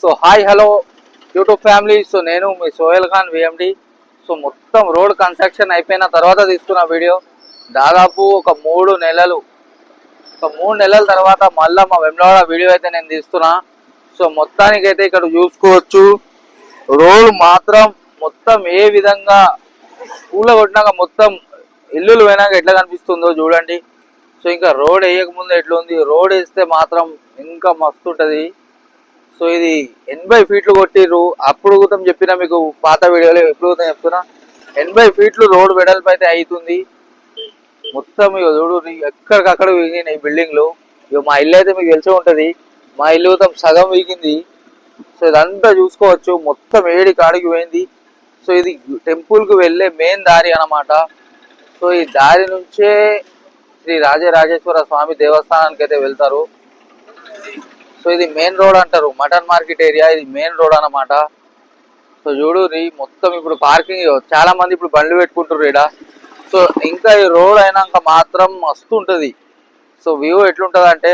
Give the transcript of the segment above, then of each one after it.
So hi hello YouTube family. So నేను మీ Sohel Khan V M D so మొత్తం road construction అయిపోయిన తర్వాత తీసుకున్న వీడియో. దాదాపు ఒక మూడు నెలలు. ఒక మూడు నెలల తర్వాత మళ్ళీ మా వెమ్లవాడ వీడియో అయితే నేను తీస్తున్నా. సో మొత్తానికి అయితే ఇక్కడ చూసుకోవచ్చు. రోడ్ మాత్రం మొత్తం ఏ విధంగా పూల కొట్టినాక మొత్తం ఇల్లులు పోయినాక ఎట్లా కనిపిస్తుందో చూడండి. సో ఇంకా రోడ్ వేయకముందు ఎట్లా ఉంది రోడ్ వేస్తే మాత్రం ఇంకా మస్తు ఉంటుంది. సో ఇది ఎనభై ఫీట్లు కొట్టిర్రు. అప్పుడు కూడా చెప్పిన మీకు పాత వీడియోలో ఎప్పుడు కూడా చెప్తున్నా. ఎనభై ఫీట్లు రోడ్ వెడల్పు అయితే అవుతుంది మొత్తం ఇక చూడు ఎక్కడికక్కడ వీగినాయి బిల్డింగ్లు ఇక మా ఇల్లు అయితే మీకు తెలిసే ఉంటుంది. మా ఇల్లు మొత్తం సగం వీగింది. సో ఇదంతా చూసుకోవచ్చు. మొత్తం ఏడి కాడికి పోయింది. సో ఇది టెంపుల్కి వెళ్ళే మెయిన్ దారి అన్నమాట. సో ఈ దారి నుంచే శ్రీ రాజరాజేశ్వర స్వామి దేవస్థానానికి అయితే వెళ్తారు. సో ఇది మెయిన్ రోడ్ అంటారు. మటన్ మార్కెట్ ఏరియా ఇది మెయిన్ రోడ్ అన్నమాట. సో చూడు మొత్తం ఇప్పుడు పార్కింగ్ చాలా మంది ఇప్పుడు బండ్లు పెట్టుకుంటారు ఈడ. సో ఇంకా ఈ రోడ్ అయినాక మాత్రం మస్తు ఉంటుంది. సో వ్యూ ఎట్లుంటుంది అంటే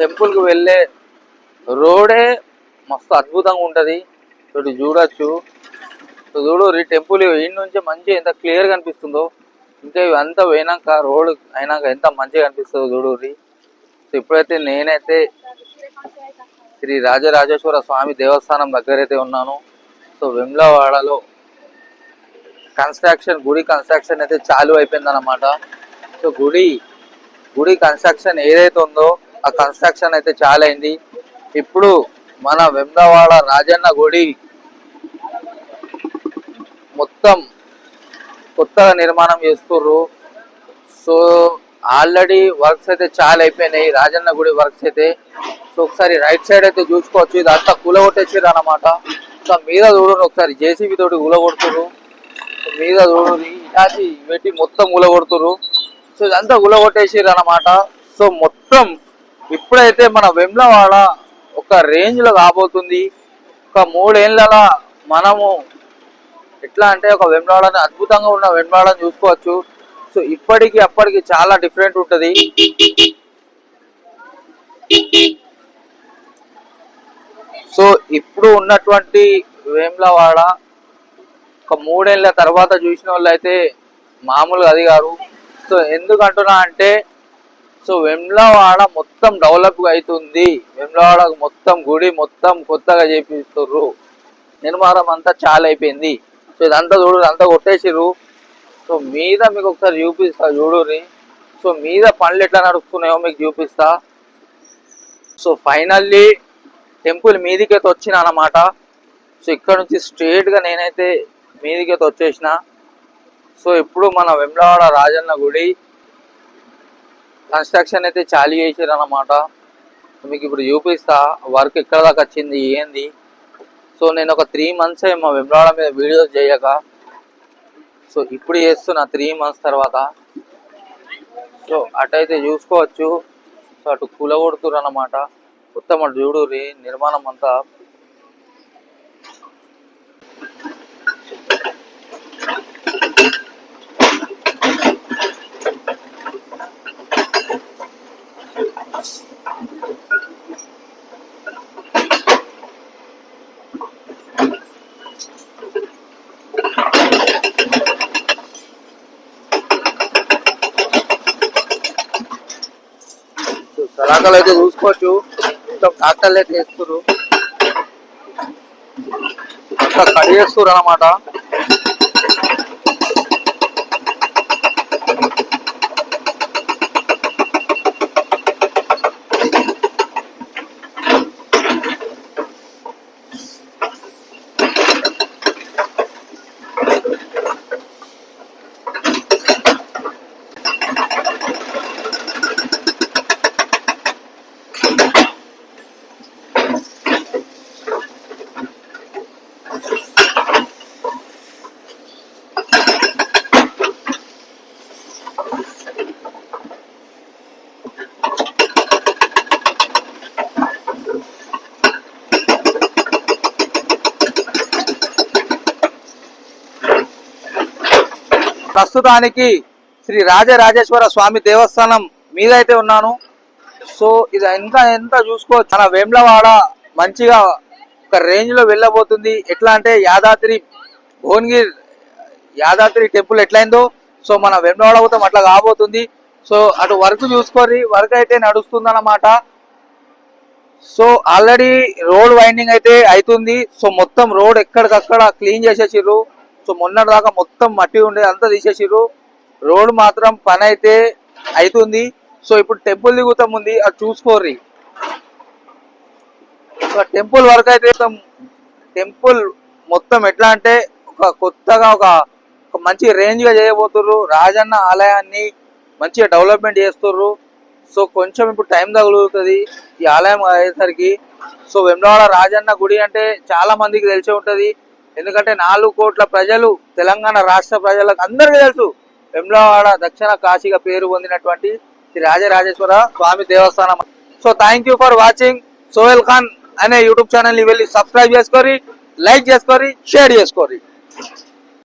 టెంపుల్కి వెళ్ళే రోడే మస్తు అద్భుతంగా ఉంటుంది. సో చూడొచ్చు. సో చూడు ఈ టెంపుల్ ఈ నుంచి మంచి ఎంత క్లియర్ కనిపిస్తుందో. ఇంకా ఇవంతా పోయినాక రోడ్ అయినాక ఎంత మంచిగా కనిపిస్తుందో చూడు రీ సో ఇప్పుడైతే నేనైతే శ్రీ రాజరాజేశ్వర స్వామి దేవస్థానం దగ్గర అయితే ఉన్నాను. సో వెమ్లవాడలో కన్స్ట్రక్షన్ గుడి కన్స్ట్రక్షన్ అయితే చాలు అయిపోయింది అనమాట సో గుడి గుడి కన్స్ట్రక్షన్ ఏదైతే ఉందో ఆ కన్స్ట్రక్షన్ అయితే చాలా అయింది ఇప్పుడు మన వెమ్లవాడ రాజన్న గుడి మొత్తం కొత్తగా నిర్మాణం చేస్తుర్రు. సో ఆల్రెడీ వర్క్స్ అయితే చాలా అయిపోయినాయి రాజన్న గుడి వర్క్స్ అయితే సో ఒకసారి రైట్ సైడ్ అయితే చూసుకోవచ్చు. ఇది అంతా కూలగొట్టేసారు అనమాట సో మీద చూడండి ఒకసారి. జేసీబీ తోటి కూలగొడుతురు మీద చూడండి. ఇలాంటి పెట్టి మొత్తం కూలగొడుతురు సో ఇదంతా కూలగొట్టేసారు అనమాట సో మొత్తం ఇప్పుడైతే మన వెమ్లవాడ ఒక రేంజ్లో కాబోతుంది. ఒక మూడేళ్ళ మనము ఎట్లా అంటే ఒక వెమ్లవాడని అద్భుతంగా ఉన్న వెమ్లవాడని చూసుకోవచ్చు. సో ఇప్పటికి అప్పటికి చాలా డిఫరెంట్ ఉంటుంది. సో ఇప్పుడు ఉన్నటువంటి వేములవాడ ఒక మూడేళ్ళ తర్వాత చూసిన వాళ్ళు అయితే మామూలుగా అది గారు సో ఎందుకంటున్నా అంటే సో వెమ్లవాడ మొత్తం డెవలప్ అవుతుంది. వెమ్లవాడ మొత్తం గుడి మొత్తం కొత్తగా చేపిస్తుర్రు. నిర్మాణం అంతా చాలా అయిపోయింది. సో ఇదంతా చూడు అంతా కొట్టేసిర్రు. సో మీద మీకు ఒకసారి చూపిస్తా చూడుని సో మీద పనులు ఎట్లా నడుస్తున్నాయో మీకు చూపిస్తా. సో ఫైనల్లీ టెంపుల్ మీదికైతే వచ్చిన అనమాట సో ఇక్కడ నుంచి స్ట్రేట్గా నేనైతే మీదికైతే వచ్చేసిన. సో ఇప్పుడు మన వెమ్లవాడ రాజన్న గుడి కన్స్ట్రక్షన్ అయితే చాలీ చేసారు అనమాట మీకు ఇప్పుడు చూపిస్తా వర్క్ ఎక్కడ దాకా వచ్చింది ఏంది? సో నేను ఒక త్రీ మంత్స్ మా వెమ్లవాడ మీద వీడియోస్ చేయక సో ఇప్పుడు చేస్తున్నా త్రీ మంత్స్ తర్వాత. సో అటైతే చూసుకోవచ్చు. సో అటు కూలగొడుతురు అన్నమాట. ఉత్తమ అటు నిర్మాణం అంతా. సో సలాకలు అయితే చూసుకోవచ్చు. డాక్టర్లే చేస్తురు అయితే కట్ చేస్తున్నారు అనమాట ప్రస్తుతానికి శ్రీ రాజరాజేశ్వర స్వామి దేవస్థానం మీద అయితే ఉన్నాను. సో ఇది ఎంత ఎంత చూసుకోవచ్చు. మన వేములవాడ మంచిగా ఒక రేంజ్లో వెళ్ళబోతుంది. ఎట్లా అంటే యాదాద్రి భువనగిరి యాదాద్రి టెంపుల్ ఎట్లయిందో సో మన వెమ్లవాడ అవుతాం అట్లా కాబోతుంది. సో అటు వర్క్ చూసుకొని వర్క్ అయితే నడుస్తుందన్నమాట. సో ఆల్రెడీ రోడ్ వైండింగ్ అయితే అవుతుంది సో మొత్తం రోడ్ ఎక్కడికక్కడ క్లీన్ చేసేసిర్రు. సో మొన్నటి దాకా మొత్తం మట్టి ఉండేది అంతా తీసేసిర్రు. రోడ్ మాత్రం పని అయితే అవుతుంది సో ఇప్పుడు టెంపుల్ దిగుతాం ఉంది. అది చూసుకోర్రి. సో టెంపుల్ వర్క్ అయితే టెంపుల్ మొత్తం ఎట్లా అంటే ఒక కొత్తగా ఒక ఒక మంచి రేంజ్గా చేయబోతుర్రు. రాజన్న ఆలయాన్ని మంచిగా డెవలప్మెంట్ చేస్తుర్రు. సో కొంచెం ఇప్పుడు టైం తగులుతుంది ఈ ఆలయం అయ్యేసరికి. సో వెమ్లవాడ రాజన్న గుడి అంటే చాలా మందికి తెలిసే ఉంటుంది. ఎందుకంటే నాలుగు కోట్ల ప్రజలు తెలంగాణ రాష్ట్ర ప్రజలకు అందరికీ తెలుసు వెమ్లవాడ దక్షిణ కాశీగా పేరు పొందినటువంటి Shri Rajarajeshwara Swamy Devasthanam. So thank you for watching Sohail Khan అనే యూట్యూబ్ ఛానల్ని వెళ్ళి సబ్స్క్రైబ్ చేసుకోరి లైక్ చేసుకోరి షేర్ చేసుకోరి.